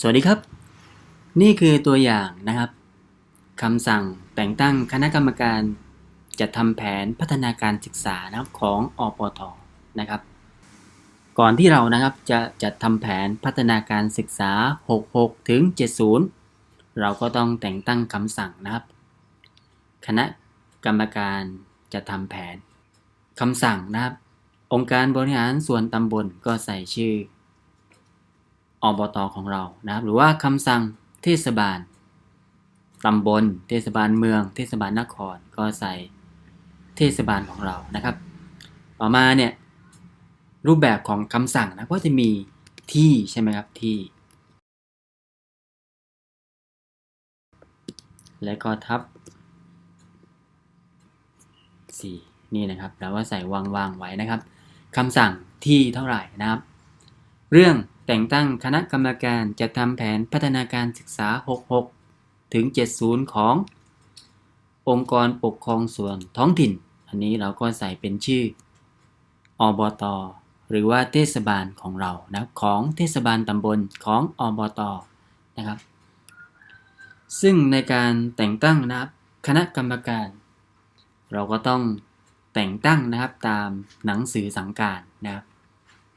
สวัสดีครับ นี่คือตัวอย่างนะครับคำสั่งแต่งตั้งคณะกรรมการจัดทำแผนพัฒนาการศึกษานะครับของอปทนะครับ ก่อนที่เรานะครับจะจัดทำแผนพัฒนาการศึกษา 66 ถึง 70 เราก็ต้องแต่งตั้งคำสั่งนะครับ คณะกรรมการจะทำแผนคำสั่งนะครับองค์การบริหารส่วนตำบลก็ใส่ชื่อ อบตของเรานะครับ หรือว่าคำสั่งเทศบาลตำบล เทศบาลเมือง เทศบาลนครก็ใส่เทศบาลของเรานะครับ ต่อมาเนี่ยรูปแบบของคำสั่งนะก็จะมีที่ใช่ไหมครับที่ และก็ทับ 4 นี่นะครับแล้วก็ใส่วางวางไว้นะครับคำสั่งที่เท่าไหร่นะครับ เรื่อง แต่งตั้งคณะกรรมการจะทำแผนพัฒนาการศึกษา 66 ถึง 70 ของ องค์กรปกครองส่วนท้องถิ่น อันนี้เราก็ใส่เป็นชื่ออบตหรือว่าเทศบาลของเรานะของเทศบาลตำบลของอบตนะครับ ซึ่งในการแต่งตั้งนะครับคณะกรรมการ เราก็ต้องแต่งตั้งนะครับตามหนังสือสังการนะครับ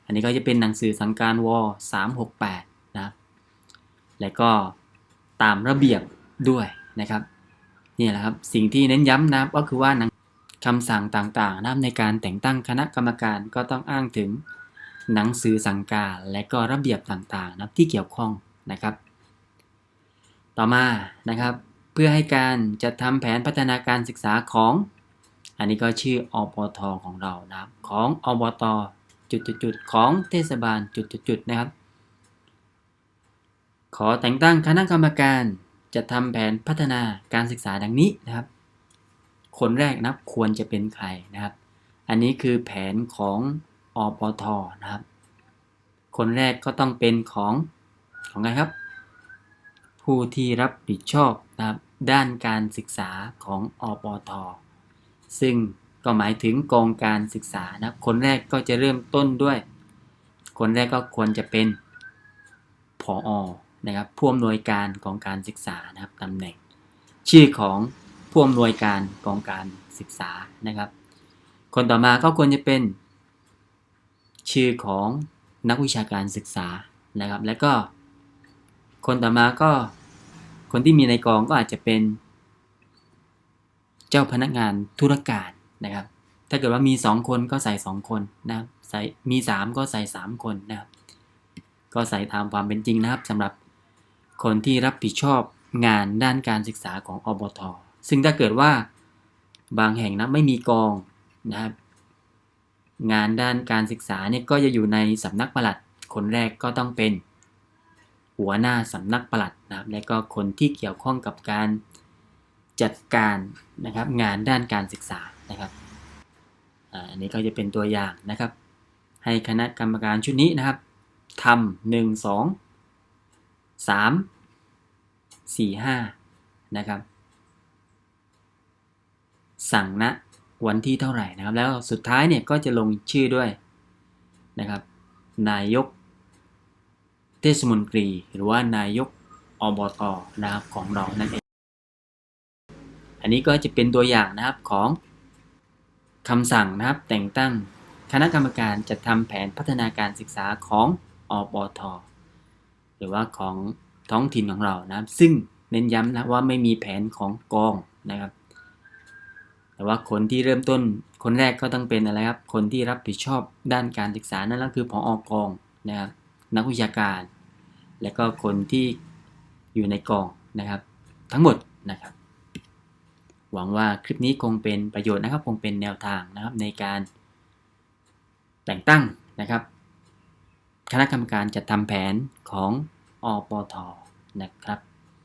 อันนี้ก็จะเป็นหนังสือสังการว368นะและก็ตามระเบียบด้วยนะครับนี่แหละครับสิ่งที่เน้นย้ำนับก็คือว่าหนังคำสั่งต่างๆนับในการแต่งตั้งคณะกรรมการก็ต้องอ้างถึงหนังสือสั่งการและก็ระเบียบต่างๆนะที่เกี่ยวข้องนะครับ ต่อมานะครับ เพื่อให้การจัดทำแผนพัฒนาการศึกษาของ อันนี้ก็ชื่ออปทของเรานะครับของอบต จุดๆๆของเทศบาลจุดๆๆนะครับ ขอแต่งตั้งคณะกรรมการจะทำแผนพัฒนาการศึกษาดังนี้นะครับ คนแรกนะครับควรจะเป็นใครนะครับ อันนี้คือแผนของอปทนะครับ คนแรกก็ต้องเป็นของของใครครับ ผู้ที่รับผิดชอบนะครับด้านการศึกษาของอปทซึ่ง ก็หมายถึงกองการศึกษานะครับคนแรกก็จะเริ่มต้นด้วย คนแรกก็ควรจะเป็นผออนะครับผู้อำนวยการของการศึกษานะครับตำแหน่ง ชื่อของผู้อำนวยการกองการศึกษานะครับ คนต่อมาก็ควรจะเป็น ชื่อของนักวิชาการศึกษานะครับ แล้วก็ คนต่อมาก็คนที่มีในกองก็อาจจะเป็น เจ้าพนักงานธุรการ นะครับ ถ้าเกิดว่ามี 2 คนก็ใส่ 2 คนนะครับใส่มี 3 ก็ใส่ 3 คนนะครับ ก็ใส่ตามความเป็นจริงนะครับสำหรับคนที่รับผิดชอบงานด้านการศึกษาของอบท ซึ่งถ้าเกิดว่าบางแห่งนะไม่มีกองนะครับ งานด้านการศึกษาเนี่ยก็จะอยู่ในสำนักปลัด คนแรกก็ต้องเป็น หัวหน้าสำนักปลัดนะครับ และก็คนที่เกี่ยวข้องกับการจัดการนะครับงานด้านการศึกษา นะครับอันนี้ก็จะเป็นตัวอย่างนะครับ ให้คณะกรรมการชุดนี้นะครับทำหนึ่งสองสามสี่ห้านะครับ สั่งณวันที่เท่าไหร่นะครับ แล้วสุดท้ายเนี่ยก็จะลงชื่อด้วยนะครับ นายกเทศมนตรีหรือว่านายกอบตนะครับของเรานั่นเอง อันนี้ก็จะเป็นตัวอย่างนะครับของ คำสั่งนะครับแต่งตั้งคณะกรรมการจัดทำแผนพัฒนาการศึกษาของอบทหรือว่าของท้องถิ่นของเรานะครับ ซึ่งเน้นย้ำนะว่าไม่มีแผนของกองนะครับ แต่ว่าคนที่เริ่มต้นคนแรกก็ต้องเป็นอะไรครับ คนที่รับผิดชอบด้านการศึกษานั่นก็คือผออกองนะครับนักวิชาการ และก็คนที่อยู่ในกองนะครับ ทั้งหมดนะครับ หวังว่าคลิปนี้คงเป็นประโยชน์นะครับ คงเป็นแนวทางนะครับในการแต่งตั้งนะครับ คณะกรรมการจัดทำแผนของอปทนะครับ